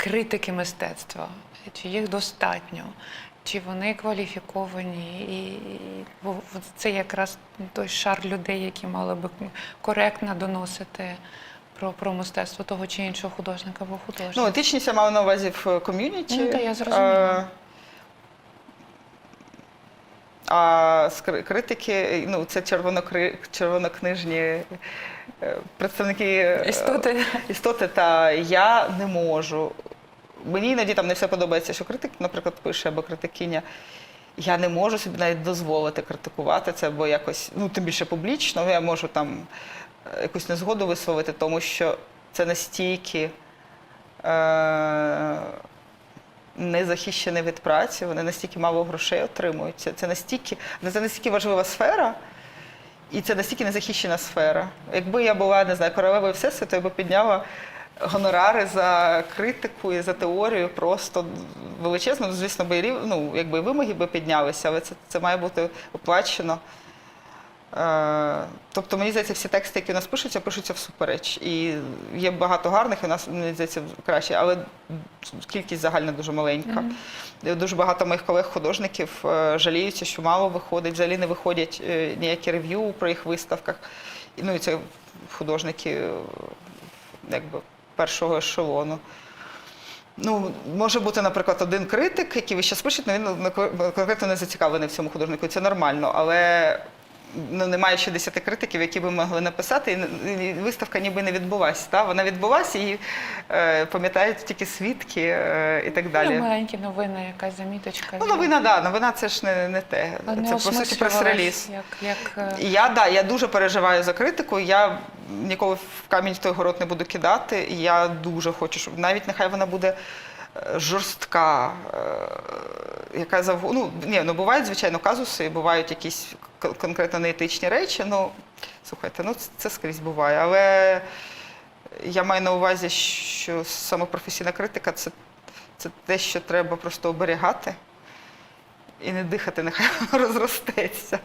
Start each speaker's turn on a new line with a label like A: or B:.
A: критики мистецтва? Чи їх достатньо? Чи вони кваліфіковані? І, і бо це якраз той шар людей, які мали би коректно доносити про, про мистецтво того чи іншого художника або художника.
B: Ну, етичність я маю на увазі в ком'юніті.
A: Ну, та я зрозуміла.
B: Е, А з критики, ну, це червонокри... червонокнижні е, представники е,
A: Істоти.
B: істоти, та я не можу. Мені іноді там не все подобається, що критик, наприклад, пише або критикиня. Я не можу собі навіть дозволити критикувати це, бо якось, ну тим більше публічно, я можу там е, якусь незгоду висловити, тому що це настільки е- не захищені від праці, вони настільки мало грошей отримують. Це настільки, це настільки важлива сфера, і це настільки незахищена сфера. Якби я була, не знаю, королевою Всесвіту, я би підняла гонорари за критику і за теорію просто величезно. Ну, Звісно, би рів- ну, якби вимоги би піднялися, але це, це має бути оплачено. Е, Тобто, мені здається, всі тексти, які у нас пишуться, пишуться всупереч. І є багато гарних, і у нас мені здається краще, але кількість загальна дуже маленька. І Дуже багато моїх колег-художників е, жаліються, що мало виходить, взагалі не виходять ніякі рев'ю про їх виставках. Ну і це художники якби першого ешелону. Ну, може бути, наприклад, один критик, який ви зараз пишете, але він конкретно не зацікавлений в цьому художнику. Це нормально, але ну, немає ще десяти критиків, які би могли написати, і виставка ніби не відбулася. Та? Вона відбулася і е, пам'ятають тільки свідки е, і так далі.
A: Ну, маленькі новини, якась заміточка.
B: Ну, новина, да, новина це ж не, не те.
A: Не
B: це по суті прес-реліз.
A: Як, як, е,
B: Я да, я дуже переживаю за критику. Я ніколи в камінь в той город не буду кидати. І я дуже хочу, щоб навіть нехай вона буде е, жорстка, е, яка завгодно. Ну, ні, ну бувають, звичайно, казуси, бувають якісь конкретно неетичні речі. Ну, слухайте, ну це, скрізь буває. Але я маю на увазі, що саме професійна критика це, це те, що треба просто оберігати і не дихати, нехай розростеться.